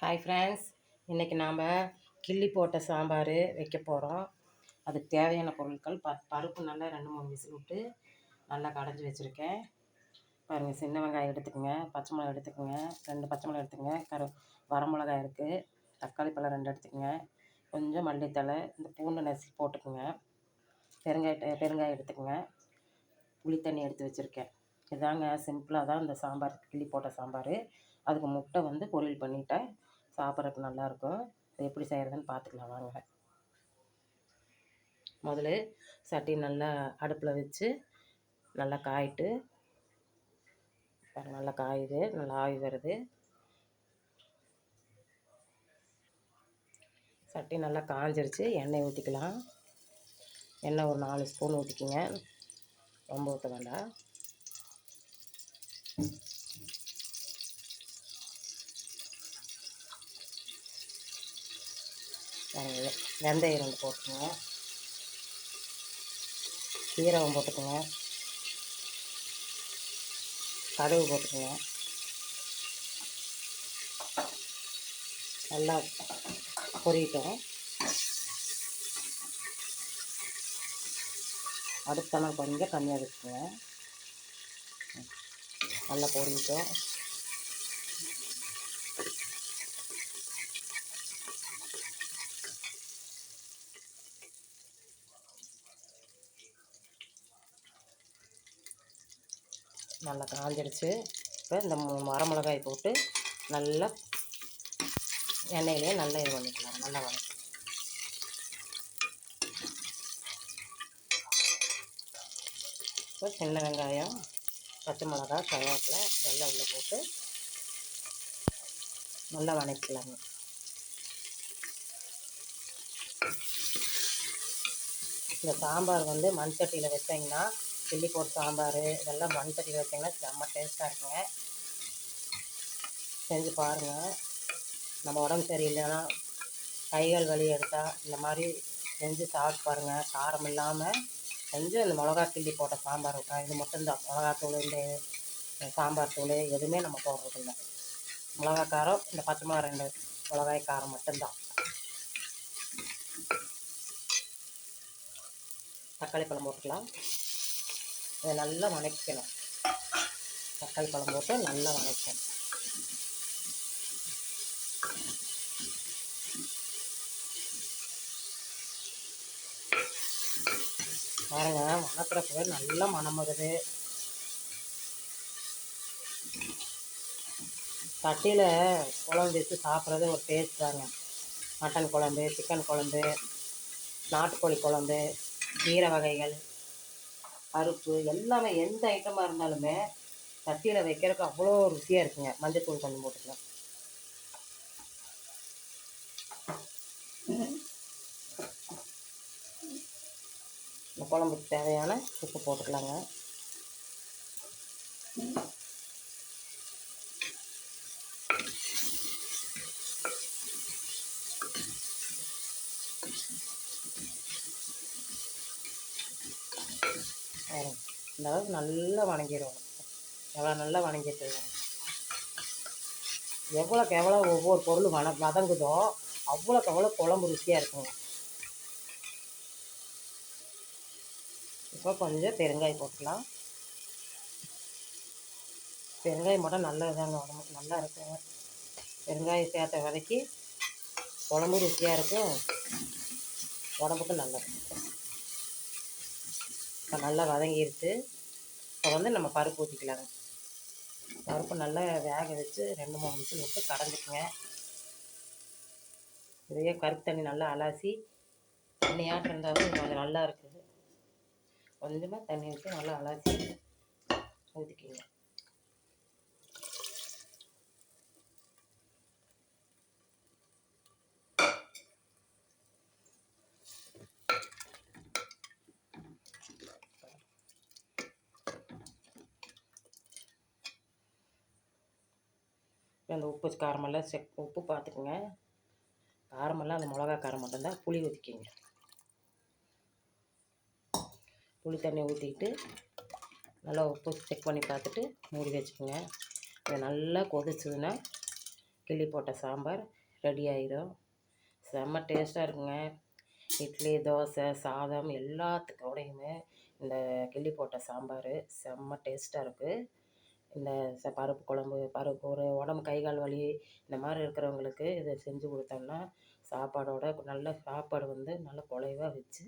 Hi friends இன்றைக்கி நாம் கிள்ளி போட்ட சாம்பார் வைக்க போகிறோம் அதுக்கு தேவையான பொருட்கள் ப பருப்பு நல்லா ரெண்டு மூணு விசில் விட்டு நல்லா கடைஞ்சி வச்சுருக்கேன். பாருங்கள் சின்ன வெங்காயம் எடுத்துக்கோங்க பச்சை மிளகா எடுத்துக்கோங்க ரெண்டு பச்சை மிளகா எடுத்துக்கோங்க கரு வரமிளகாய் இருக்குது தக்காளி பழம் ரெண்டு எடுத்துக்கோங்க கொஞ்சம் மல்லித்தலை இந்த பூண்டு நெசி போட்டுக்கோங்க பெருங்காய பெருங்காயம் எடுத்துக்கோங்க புளி தண்ணி எடுத்து வச்சுருக்கேன். இதாங்க சிம்பிளாக தான் இந்த சாம்பார் கிள்ளி போட்ட சாம்பார். அதுக்கு முட்டை வந்து பொரியல் பண்ணிட்டேன். சாப்பிட்றதுக்கு நல்லாயிருக்கும் அது எப்படி செய்கிறதுன்னு பார்த்துக்கலாம் வாங்க. முதல்ல சட்டி நல்லா அடுப்பில் வச்சு நல்லா காயிட்டு நல்லா காயுது நல்லா ஆவி வருது. சட்டி நல்லா காஞ்சிருச்சு எண்ணெய் ஊற்றிக்கலாம் எண்ணெய் ஒரு நாலு ஸ்பூன் ஊற்றிக்கிங்க ரொம்ப ஊற்ற வேண்டாம். வெந்தயம் ரெண்டு போட்டுக்கோங்க. சீரகம் போட்டுக்கோங்க. கடுகு போட்டுக்கோங்க. நல்லா பொரியட்டும். அடுத்தெல்லாம் கொஞ்சம் கம்மியாக வச்சுக்கோங்க. நல்லா பொரியட்டும். நல்லா காஞ்சிடுச்சு. இப்போ இந்த மரமிளகாய் போட்டு நல்லா எண்ணெயிலே நல்லா இது பண்ணிக்கலாம். நல்லா வதக்கலாம் இப்போ சின்ன வெங்காயம் பச்சை மிளகா கருவேப்பிலை எல்லாம் உள்ளே போட்டு நல்லா வதக்கலாங்க இந்த சாம்பார் வந்து மண் சட்டியில் வச்சிங்கன்னா சில்லி போட்டு சாம்பார் இதெல்லாம் மண் சட்டியில் வச்சிங்கன்னா செம்ம டேஸ்ட்டாக இருக்குங்க. செஞ்சு பாருங்கள் நம்ம உடம்பு சரியில்லைன்னா கைகள் வலி எடுத்தால் இந்த மாதிரி செஞ்சு சாப்பிட்டு பாருங்கள் காரம் இல்லாமல் செஞ்சு அந்த மிளகா கிள்ளி போட்ட சாம்பார் இது மட்டும்தான் மிளகாத்தூள் இந்த சாம்பார் தூள் எதுவுமே நம்ம போடுறதில்ல மிளகா காரம் இந்த பச்சை மிளகா ரெண்டு மிளகாய் காரம் மட்டும்தான் தக்காளி பழம் போட்டுக்கலாம். இதை நல்லா வதக்கணும் தக்காளி பழம் போட்டு நல்லா வதக்கணும் பாருங்க வணக்கிறப்பவே நல்லா மனம் வருது. சட்டியில் குழம்பு வச்சு சாப்பிட்றது ஒரு டேஸ்ட் தாங்க. மட்டன் குழம்பு சிக்கன் குழம்பு நாட்டுக்கோழி குழம்பு கீரை வகைகள். பருப்பு எல்லாமே எந்த ஐட்டமாக இருந்தாலுமே சட்டியில் வைக்கிறதுக்கு அவ்வளோ ருசியாக இருக்குங்க. மஞ்சத்தூள் கொஞ்சம் போட்டுக்கலாம். குழம்புக்கு தேவையான உப்பு போட்டுக்கலாங்க. இந்த அளவுக்கு நல்லா வணங்கிடுவோம். எவ்வளோ நல்லா வணங்கிட்டு எவ்வளோக்கு எவ்வளோ ஒவ்வொரு பொருள் வன வதங்குதோ அவ்வளோக்கு அவ்வளோ குழம்பு ருசியாக இருக்குங்க இப்போ கொஞ்சம் பெருங்காயம் போட்டுக்கலாம். பெருங்காயம் மட்டும் நல்லதுதாங்க உடம்புக்கு நல்லா இருக்குங்க பெருங்காயம் சேர்த்த வதக்கி குழம்பு ருசியாக இருக்கும். உடம்புக்கு நல்லது. இப்போ நல்லா வதங்கிடுச்சு இப்போ வந்து நம்ம பருப்பு ஊற்றிக்கலாங்க பருப்பு நல்லா வேக வச்சு ரெண்டு மூணு விசில் விட்டு கடைஞ்சிக்குங்க. இதையே கருப்பு தண்ணி நல்லா அலாசி தண்ணியாட்டம் இருந்தாலும் கொஞ்சம் நல்லா இருக்குது. கொஞ்சமாக தண்ணி வச்சு நல்லா அலாசி ஊற்றிக்கிங்க அந்த உப்பு காரமெல்லாம் செக் உப்பு பார்த்துக்குங்க. காரமெல்லாம் அந்த மிளகா காரம் மட்டும்தான். புளி ஊற்றிக்கிங்க புளி தண்ணி ஊற்றிக்கிட்டு நல்லா உப்பு செக் பண்ணி பார்த்துட்டு மூடி வச்சுக்கோங்க. இது நல்லா கொதிச்சதுன்னா கிள்ளி போட்ட சாம்பார் ரெடி ஆயிடும் செம்ம டேஸ்ட்டாக இருக்குங்க. இட்லி தோசை சாதம் எல்லாத்துக்கூடையுமே இந்த கிள்ளி போட்ட சாம்பார் செம்ம டேஸ்ட்டாக இருக்குது இந்த ச பருப்பு குழம்பு பருப்பு ஒரு உடம்பு கை கால் வலி இந்த மாதிரி இருக்கிறவங்களுக்கு இதை செஞ்சு கொடுத்தோம்னா சாப்பாடோட நல்ல சாப்பாடு வந்து நல்ல குலைவாக வச்சு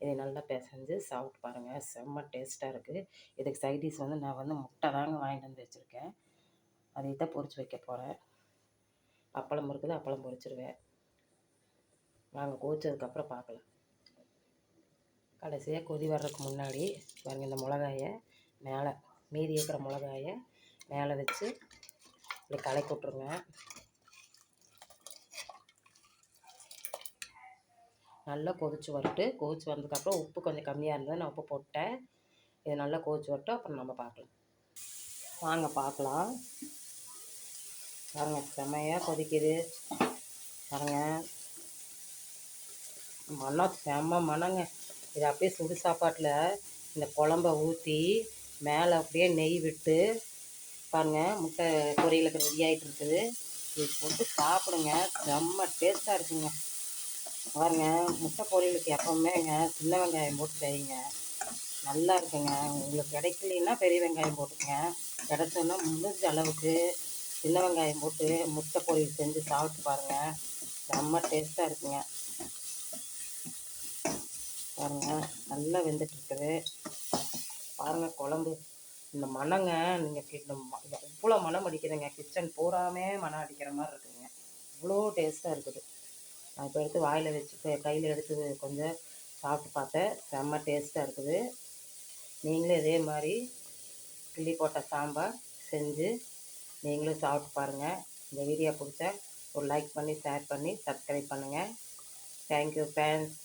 இதை நல்லா பிசைஞ்சு சாப்பிட்டு பாருங்கள் செம்ம டேஸ்ட்டாக இருக்குது இதுக்கு சைடிஷ் வந்து நான் வந்து முட்டை தாங்க வாங்கிட்டு வந்து வச்சுருக்கேன். அதை தான் பொரித்து வைக்க போகிறேன் அப்பளம் இருக்குது அப்பளம் பொரிச்சிருவேன். வாங்க கோச்சதுக்கப்புறம் பார்க்கலாம். கடைசியாக கொதி வர்றதுக்கு முன்னாடி பாருங்கள் இந்த மிளகாயை மேலே மீதி இருக்கிற மிளகாயை மேலே வச்சு இப்படி கலக்கி விட்ருங்க நல்லா கொதிச்சு வரட்டு. கொதிச்சு வந்ததுக்கப்புறம் உப்பு கொஞ்சம் கம்மியாக இருந்தது நான் உப்பு போட்டேன். இது நல்லா கொதிச்சு வரட்டும். அப்புறம் நம்ம பார்க்கலாம். வாங்க பார்க்கலாம். பாருங்க செமையாக கொதிக்குது. பாருங்க. மனம் செம்ம மனங்க. இது அப்படியே சுடு சாப்பாட்டில் இந்த குழம்ப ஊற்றி மேலே அப்படியே நெய் விட்டு பாருங்கள் முட்டை பொரியலுக்கு ரெடி ஆகிட்டு இருக்குது இது போட்டு சாப்பிடுங்க. செம்ம டேஸ்ட்டாக இருக்குங்க. பாருங்க முட்டை பொரியலுக்கு எப்போவுமேங்க சின்ன வெங்காயம் போட்டு செய்யுங்க. நல்லா இருக்குங்க. உங்களுக்கு கிடைக்கலன்னா பெரிய வெங்காயம் போட்டுக்கங்க. கிடச்சோன்னா முடிஞ்ச அளவுக்கு சின்ன வெங்காயம் போட்டு முட்டை பொரியல் செஞ்சு சாப்பிட்டு பாருங்கள் செம்ம டேஸ்ட்டாக இருக்குங்க. பாருங்கள் நல்லா வெந்துட்டுருக்குது. பாருங்கள் குழம்பு. இந்த மணங்க நீங்கள் கிட்ட இவ்வளோ மனம் அடிக்கிறீங்க கிச்சன் பூராமே மனம் அடிக்கிற மாதிரி இருக்குதுங்க. இவ்வளோ டேஸ்ட்டாக இருக்குது. நான் இப்போ எடுத்து வாயில் வச்சு கையில் எடுத்து கொஞ்சம் சாப்பிட்டு பார்த்தேன். செம்ம டேஸ்ட்டாக இருக்குது. நீங்களும் இதே மாதிரி கிள்ளி போட்ட சாம்பார் செஞ்சு நீங்களும் சாப்பிட்டு பாருங்கள் இந்த வீடியோ பிடிச்சா ஒரு லைக் பண்ணி ஷேர் பண்ணி சப்ஸ்கிரைப் பண்ணுங்கள் தேங்க்யூ ஃபேன்ஸ்